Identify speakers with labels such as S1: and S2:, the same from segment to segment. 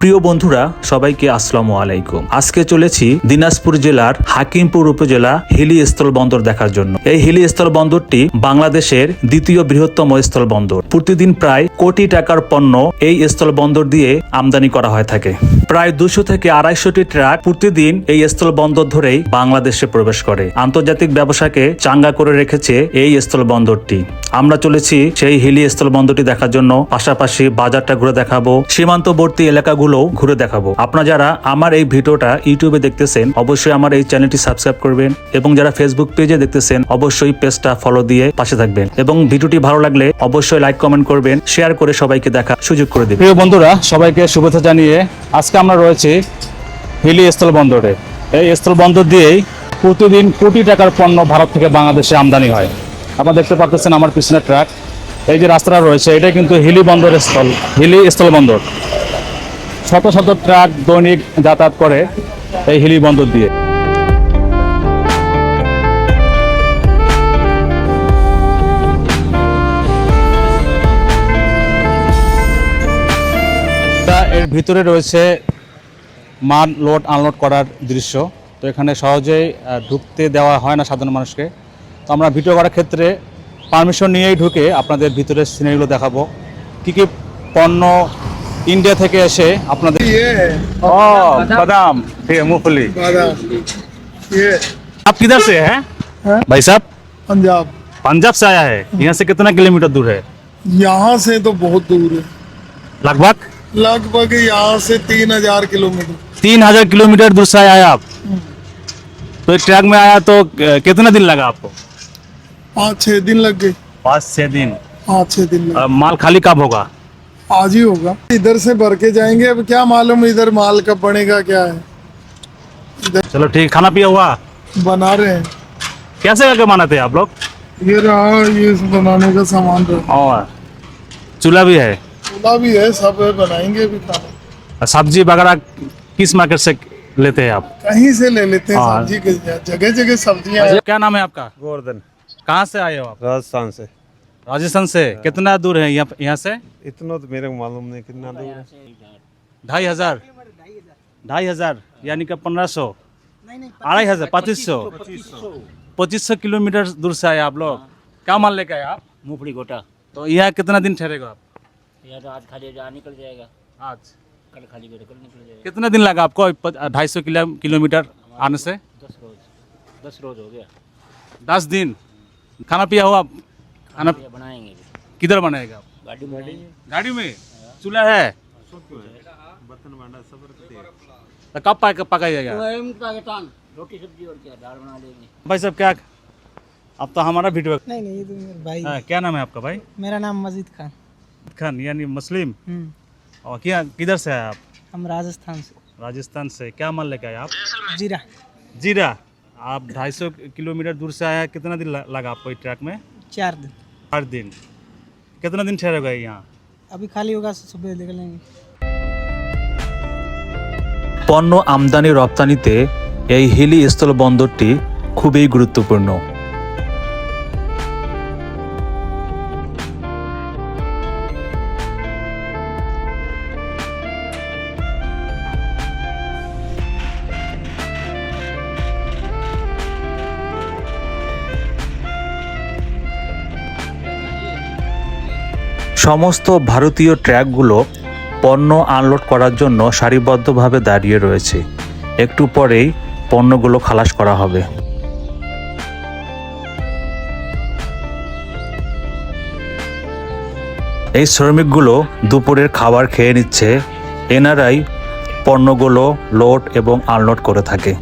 S1: প্রিয় বন্ধুরা, সবাইকে আসসালামু আলাইকুম। আজকে চলেছি দিনাজপুর জেলার হাকিমপুর উপজেলা হিলি স্থল বন্দর দেখার জন্য। এই হিলি স্থল বন্দরটি বাংলাদেশের দ্বিতীয় বৃহত্তম স্থল বন্দর প্রতিদিন প্রায় কোটি টাকার পণ্য এই স্থল বন্দর দিয়ে আমদানি করা হয়ে থাকে। প্রায় দুশো থেকে আড়াইশোটি ট্রাক প্রতিদিন এই স্থল বন্দর ধরেই বাংলাদেশে প্রবেশ করে। আন্তর্জাতিক ব্যবসাকে চাঙ্গা করে রেখেছে এই স্থল বন্দরটি আমরা চলেছি সেই হিলি স্থল বন্দরটি দেখার জন্য। পাশাপাশি বাজারটা ঘুরে দেখাবো। সীমান্তবর্তী এলাকাগুলো ঘুরে দেখাবো। আপনারা যারা আমার এই ভিডিওটা ইউটিউবে দেখতেছেন, অবশ্যই আমার এই চ্যানেলটি সাবস্ক্রাইব করবেন এবং যারা ফেসবুক পেজে দেখতেছেন, অবশ্যই পেজটা ফলো দিয়ে পাশে থাকবেন এবং ভিডিওটি ভালো লাগলে অবশ্যই লাইক কমেন্ট করবেন শেয়ার করে সবাইকে দেখা সুযোগ করে দেবেন।
S2: প্রিয় বন্ধুরা, সবাইকে শুভেচ্ছা জানিয়ে আজকে আমরা রয়েছি হিলি স্থল বন্দরে। এই স্থল বন্দর দিয়েই প্রতিদিন কোটি টাকার পণ্য ভারত থেকে বাংলাদেশে আমদানি হয়। আপনারা দেখতে পাচ্ছেন আমার পিছনে ট্রাক এই যে রাস্তাটা রয়েছে, এটা কিন্তু হিলি বন্দর স্থল, হিলি স্থল বন্দর। শত শত ট্রাক দৈনিক যাতায়াত করে এই হিলি বন্দর দিয়ে। এর ভিতরে রয়েছে মান, লোড, আনলোড করার দৃশ্য। তো এখানে সহজেই ঢুকতে দেওয়া হয় না সাধারণ মানুষকে। তো আমরা ভিডিও করার ক্ষেত্রে পারমিশন নিয়েই ঢুকে আপনাদের ভিতরে সিনারিগুলো দেখাবো। কি কি পণ্য ইন্ডিয়া থেকে এসে আপনাদের
S3: ये है
S2: ও বাদাম ঠিক আছে মুফলি
S3: बादाम ये
S2: आप किधर से हैं
S3: हैं?
S2: भाई साहब
S3: पंजाब
S2: पंजाब से आया है यहाँ से कितना किलोमीटर दूर है
S3: यहाँ से तो बहुत दूर है
S2: लगभग
S3: लगभग यहाँ से तीन हजार किलोमीटर
S2: तीन हजार किलोमीटर दूर से आया है आप तो एक ट्रक में आया तो अ, कितना दिन लगा आपको
S3: पाँच छह दिन लग गए
S2: पाँच छः दिन
S3: पाँच छह दिन लग
S2: अ, माल खाली कब होगा
S3: आज ही होगा। इधर से भर के जाएँगे अब क्या मालूम इधर माल कब बनेगा क्या है। इधर
S2: चलो ठीक खाना पिया हुआ?
S3: बना रहे हैं।
S2: कैसे करके बनाते हैं आप लोग?
S3: ये रहा ये बनाने का सामान रहा।
S2: और चूल्हा भी है?
S3: चूल्हा भी है सब है बनाएँगे भी खाना।
S2: सब्ज़ी वगैरह किस मार्केट से लेते हैं आप?
S3: कहीं से ले लेते हैं
S2: हाँ।
S3: सब्ज़ी जगह जगह सब्ज़ियाँ
S2: क्या नाम है आपका?
S4: गोवर्धन।
S2: कहाँ से आए हो आप?
S4: राजस्थान से।
S2: राजस्थान से कितना दूर है यहाँ यहाँ से?
S4: इतना तो मेरे को मालूम नहीं कितना दूर? है
S2: ढाई हज़ार। ढाई हज़ार यानी कि पंद्रह सौ। अढ़ाई हज़ार पच्चीस सौ। पच्चीस सौ किलोमीटर दूर से आए आप लोग। क्या मान लेके आए आप?
S5: मूंगफली गोटा।
S2: तो यहाँ कितना दिन ठहरेगा आप?
S5: या तो आज खाली जा निकल जाएगा।
S2: आज?
S5: कल खाली कल निकल जाएगा।
S2: कितना दिन लगा आपको ढाई सौ किलोमीटर आने से?
S5: दस रोज। दस रोज हो गया।
S2: दस दिन। खाना पिया हुआ खाना
S5: बनाएँगे
S2: किधर बनाएगा आप?
S5: गाड़ी में गाड़ी
S2: में? चूल्हा है। तो कब पक पकाइएगा?
S5: रोटी सब्ज़ी और क्या दाल बना लेंगे।
S2: भाई साहब क्या अब तो हमारा वीडियो
S6: नहीं नहीं ये तो मेरा भाई।
S2: हाँ, क्या नाम है आपका भाई?
S6: मेरा नाम मजीद खान।
S2: खान यानी मुस्लिम?
S6: हम्म,
S2: और क्या किधर से आए आप?
S6: हम राजस्थान से।
S2: राजस्थान से। क्या माल लेके आए आप?
S6: जीरा।
S2: जीरा। आप 250 किलोमीटर दूर से आया कितना दिन लगा आपको इस ट्रक में?
S6: चार दिन
S2: आठ दिन कितना दिन ठहरेगा यहाँ
S6: अभी खाली होगा सुबह निकलेंगे
S1: পণ্য আমদানি রপ্তানিতে এই হিলি স্থল বন্দরটি খুবই গুরুত্বপূর্ণ সমস্ত ভারতীয় ট্র্যাকগুলো পণ্য আনলোড করার জন্য সারিবদ্ধভাবে দাঁড়িয়ে রয়েছে। একটু পরেই পণ্যগুলো খালাস করা হবে। এই শ্রমিকগুলো দুপুরের খাবার খেয়ে নিচ্ছে। এনারাই পণ্যগুলো লোড এবং আনলোড করে থাকে।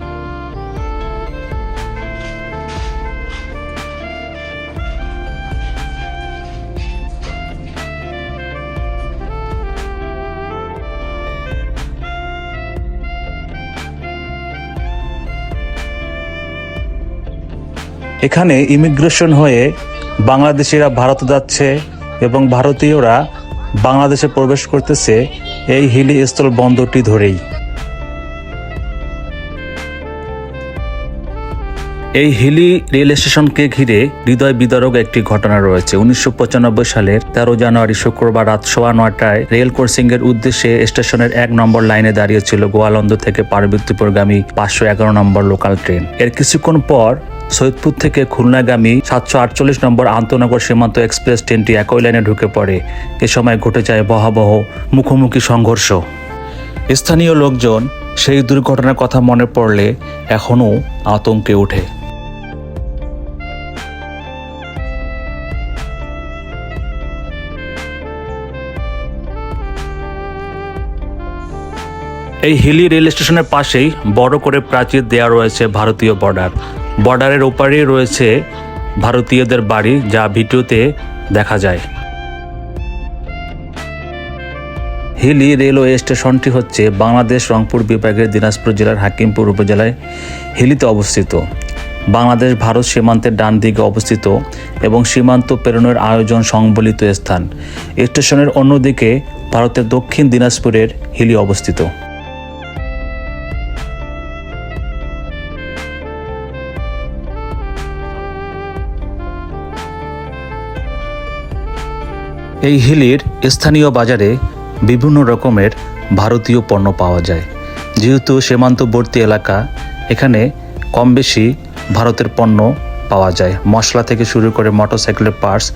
S1: এখানে ইমিগ্রেশন হয়ে বাংলাদেশিরা ভারত যাচ্ছে এবং ভারতীয়রা বাংলাদেশে প্রবেশ করতেছে এই হিলি স্থল বন্দরটি ধরেই। এই হিলি রেল স্টেশনকে ঘিরে হৃদয় বিদারক একটি ঘটনা রয়েছে। উনিশশো পঁচানব্বই সালের তেরো জানুয়ারি শুক্রবার রাত সোয়া নয়টায় রেল ক্রসিং এর উদ্দেশ্যে স্টেশনের এক নম্বর লাইনে দাঁড়িয়েছিল গোয়ালন্দ থেকে পার্বতীপুরগামী পাঁচশো এগারো নম্বর লোকাল ট্রেন। এর কিছুক্ষণ পর সৈয়দপুর থেকে খুলনাগামী সাতশো আটচল্লিশ নম্বর আন্তনগর সীমান্ত এক্সপ্রেস ট্রেনটি একই লাইনে ঢুকে পড়ে। এ সময় ঘটে যায় ভয়াবহ মুখোমুখি সংঘর্ষ। স্থানীয় লোকজন সেই দুর্ঘটনার কথা মনে পড়লে এখনও আতঙ্কে ওঠে। এই হিলি রেল স্টেশনের পাশেই বড় করে প্রাচীর দেওয়া রয়েছে ভারতীয় বর্ডার। বর্ডারের ওপারেই রয়েছে ভারতীয়দের বাড়ি, যা ভিডিওতে দেখা যায়। হিলি রেলওয়ে স্টেশনটি হচ্ছে বাংলাদেশ রংপুর বিভাগের দিনাজপুর জেলার হাকিমপুর উপজেলায় হিলিতে অবস্থিত। বাংলাদেশ ভারত সীমান্তের ডান দিকে অবস্থিত এবং সীমান্ত প্রেরণের আয়োজন সংবলিত স্থান। স্টেশনের অন্যদিকে ভারতের দক্ষিণ দিনাজপুরের হিলি অবস্থিত। এই হিলির স্থানীয় বাজারে বিভিন্ন রকমের ভারতীয় পণ্য পাওয়া যায়। যেহেতু সীমান্তবর্তী এলাকা, এখানে কম বেশি ভারতের পণ্য পাওয়া যায়। মশলা থেকে শুরু করে মোটরসাইকেলের পার্টস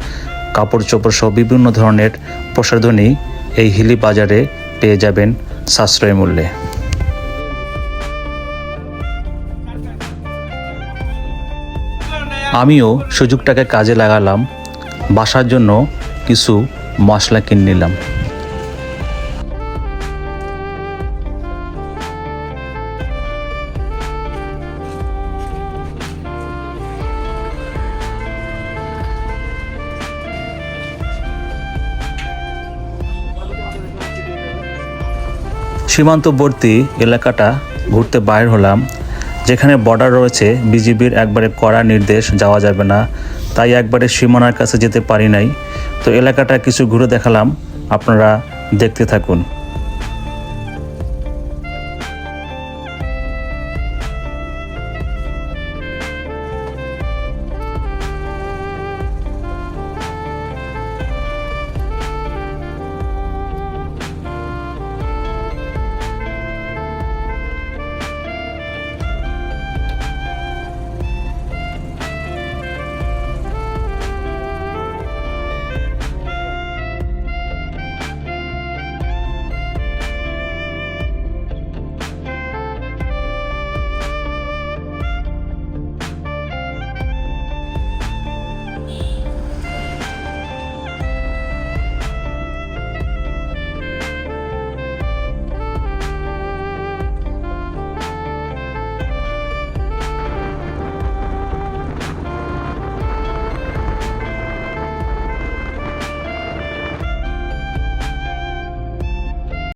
S1: কাপড় চোপড় সহ বিভিন্ন ধরনের প্রসাধনী এই হিলি বাজারে পেয়ে যাবেন সাশ্রয় মূল্যে। আমিও সুযোগটাকে কাজে লাগালাম, বাসার জন্য কিছু মশলা কিনে নিলাম। সীমান্তবর্তী এলাকাটা ঘুরতে বাইর হলাম, যেখানে বর্ডার রয়েছে, বিজিবির একবারে কড়া নির্দেশ, যাওয়া যাবে না। তাই একবারে সীমানার কাছে যেতে পারি নাই। তো এলাকাটা কিছু ঘুরে দেখালাম আপনারা দেখতে থাকুন।